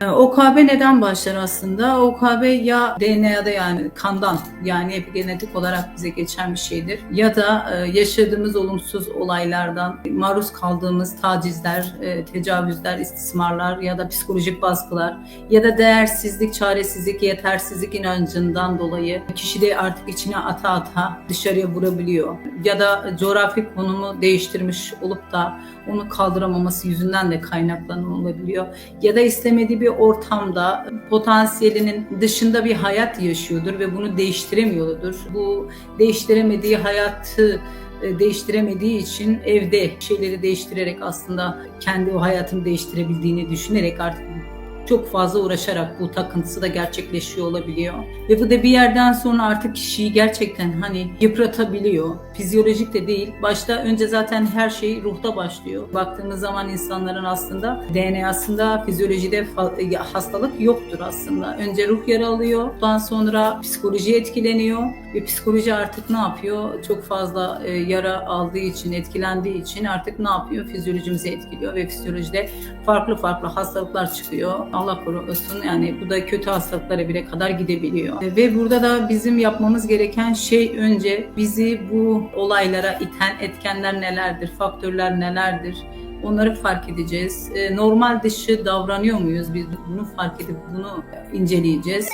E, OKB neden başlar aslında? OKB ya DNA'da yani kandan yani epigenetik olarak bize geçen bir şeydir. Ya da e, yaşadığımız olumsuz olaylardan maruz kaldığımız tacizler, e, tecavüzler, istismarlar ya da psikolojik baskılar ya da değersizlik, çaresizlik, yetersizlik inancından dolayı kişi de artık içine ata ata dışarıya vurabiliyor. Ya da coğrafi konumu değiştirmiş olup da onu kaldıramaması yüzünden de kaynaklanan olabiliyor. Ya da istemediği bir ortamda potansiyelinin dışında bir hayat yaşıyordur ve bunu değiştiremiyordur. Bu değiştiremediği hayatı e, değiştiremediği için evde şeyleri değiştirerek aslında kendi o hayatını değiştirebildiğini düşünerek artık çok fazla uğraşarak bu takıntısı da gerçekleşiyor olabiliyor. Ve bu da bir yerden sonra artık kişiyi gerçekten hani yıpratabiliyor. Fizyolojik de değil. Başta önce zaten her şey ruhta başlıyor. Baktığımız zaman insanların aslında DNA'sında fizyolojide hastalık yoktur aslında. Önce ruh yara alıyor. Ondan sonra psikoloji etkileniyor. Ve psikoloji artık ne yapıyor? Çok fazla e, yara aldığı için, etkilendiği için artık ne yapıyor? Fizyolojimizi etkiliyor ve fizyolojide farklı farklı hastalıklar çıkıyor. Allah korusun yani bu da kötü hastalıklara bile kadar gidebiliyor. Ve burada da bizim yapmamız gereken şey önce bizi bu olaylara iten etkenler nelerdir, faktörler nelerdir? Onları fark edeceğiz. E, Normal dışı davranıyor muyuz? Biz bunu fark edip bunu inceleyeceğiz.